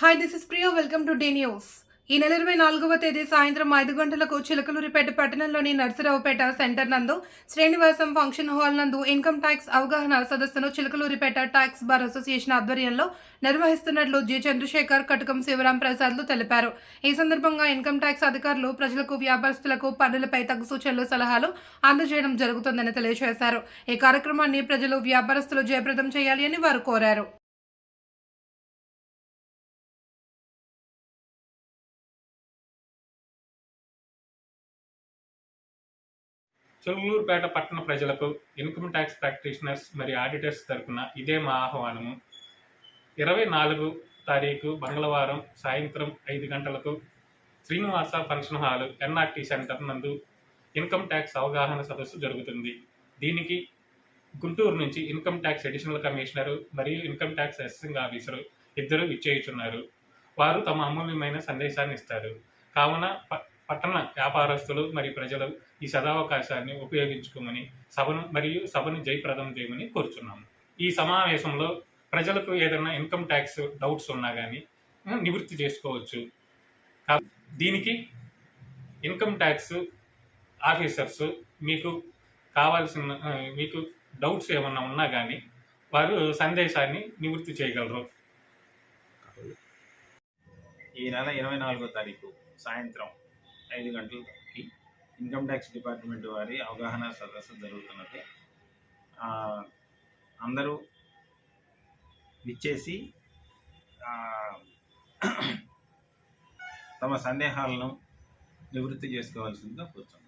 Hi this is Priya welcome to day news ఈ నెల ఇరవై నాలుగవ తేదీ సాయంత్రం ఐదు గంటలకు చిలకలూరిపేట పట్టణంలోని నర్సరావుపేట సెంటర్ నందు శ్రీనివాసం ఫంక్షన్ హాల్ నందు ఇన్కమ్ ట్యాక్స్ అవగాహన సదస్సును చిలకలూరిపేట ట్యాక్స్ బార్ అసోసియేషన్ ఆధ్వర్యంలో నిర్వహిస్తున్నట్లు జి. చంద్రశేఖర్ కటకం శివరాం ప్రసాద్లు తెలిపారు. ఈ సందర్భంగా ఇన్కమ్ ట్యాక్స్ అధికారులు ప్రజలకు వ్యాపారస్తులకు పన్నులపై తగు సూచనలు సలహాలు అందజేయడం జరుగుతుందని తెలియజేశారు. ఈ కార్యక్రమాన్ని ప్రజలు వ్యాపారస్తులు జయప్రదం చేయాలి అని వారు కోరారు. చిలుగులూరుపేట పట్టణ ప్రజలకు ఇన్కమ్ ట్యాక్స్ ప్రాక్టీషనర్స్ మరియు ఆడిటర్స్ తరపున ఇదే మా ఆహ్వానము. ఇరవై నాలుగు తారీఖు మంగళవారం సాయంత్రం ఐదు గంటలకు Srinivasa function hall NRT centre నందు ఇన్కమ్ ట్యాక్స్ అవగాహన సదస్సు జరుగుతుంది. దీనికి గుంటూరు నుంచి ఇన్కమ్ ట్యాక్స్ అడిషనల్ కమిషనర్ మరియు ఇన్కమ్ ట్యాక్స్ అసిస్టింగ్ ఆఫీసర్ ఇద్దరు విచ్చేయుచున్నారు. వారు తమ అమూల్యమైన సందేశాన్ని ఇస్తారు. కావున ప- పట్టణ వ్యాపారస్తులు మరియు ప్రజలు ఈ సదావకాశాన్ని ఉపయోగించుకోమని సభను మరియు సభను జయప్రదం చేయమని కోరుచున్నాము. ఈ సమావేశంలో ప్రజలకు ఏదైనా ఇన్కమ్ ట్యాక్స్ డౌట్స్ ఉన్నా కానీ నివృత్తి చేసుకోవచ్చు. కా- దీనికి ఇన్కమ్ ట్యాక్స్ ఆఫీసర్స్ మీకు కావాల్సిన మీకు డౌట్స్ ఏమన్నా ఉన్నా కానీ వారు సందేశాన్ని నివృత్తి చేయగలరు. ఈ నెల ఇరవై నాలుగో తారీఖు సాయంత్రం ఐదు గంటలకి ఇన్కమ్ ట్యాక్స్ డిపార్ట్మెంట్ వారి అవగాహన సదస్సు జరుగుతున్నది. అందరూ విచ్చేసి తమ సందేహాలను నివృత్తి చేసుకోవాల్సిందిగా కూర్చున్నాం.